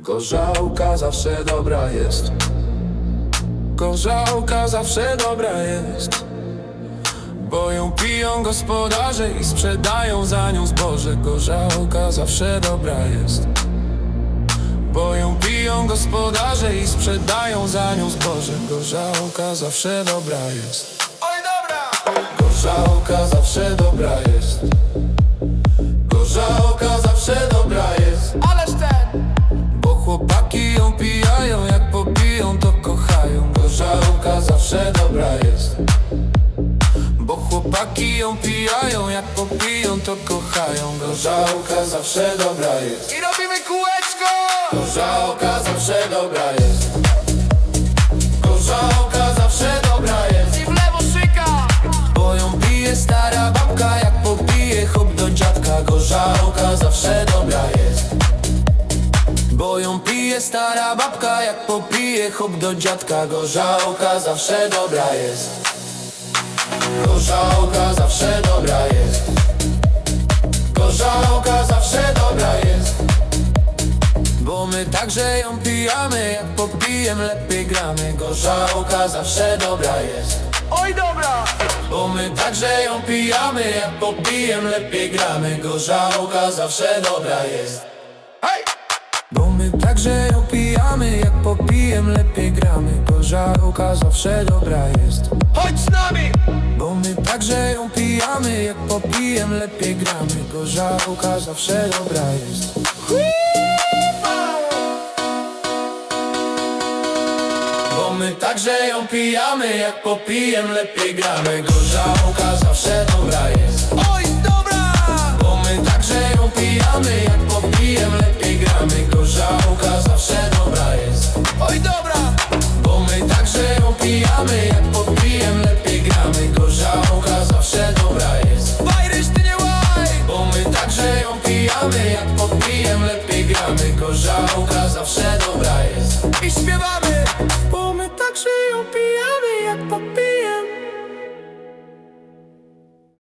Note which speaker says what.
Speaker 1: Gorzałka zawsze dobra jest. Gorzałka zawsze dobra jest. Bo ją piją gospodarze i sprzedają za nią zboże. Gorzałka zawsze dobra jest. Bo ją piją gospodarze i sprzedają za nią zboże. Gorzałka zawsze dobra jest! Gorzałka zawsze dobra jest. Gorzałka zawsze dobra jest.
Speaker 2: Ależ ten!
Speaker 1: bo chłopaki ją pijają, jak popiją to kochają. Gorzałka zawsze dobra jest. Bo chłopaki ją pijają, jak popiją to kochają. Gorzałka zawsze dobra jest. I
Speaker 2: robimy kółeczko!
Speaker 1: Gorzałka zawsze dobra Bo ją pije stara babka, jak popije hop do dziadka. Gorzałka zawsze dobra jest. Gorzałka zawsze dobra jest. Gorzałka zawsze dobra jest. Bo my także ją pijamy, jak popijem lepiej gramy. Gorzałka zawsze dobra jest.
Speaker 2: Oj dobra!
Speaker 1: bo my także ją pijamy, jak popijem lepiej gramy. Gorzałka zawsze dobra jest. Hej! Bo my także ją pijamy, jak popijem lepiej gramy Gorzałka zawsze dobra jest.
Speaker 2: Chodź z nami!
Speaker 1: Bo my także ją pijamy, jak popijem lepiej gramy Gorzałka zawsze dobra jest. Bo my także ją pijamy, jak popijem lepiej gramy Gorzałka podbijem lepiej gramy Gorzałka zawsze dobra jest. Ty nie Bo my także ją pijamy. Jak podbijem lepiej gramy Gorzałka zawsze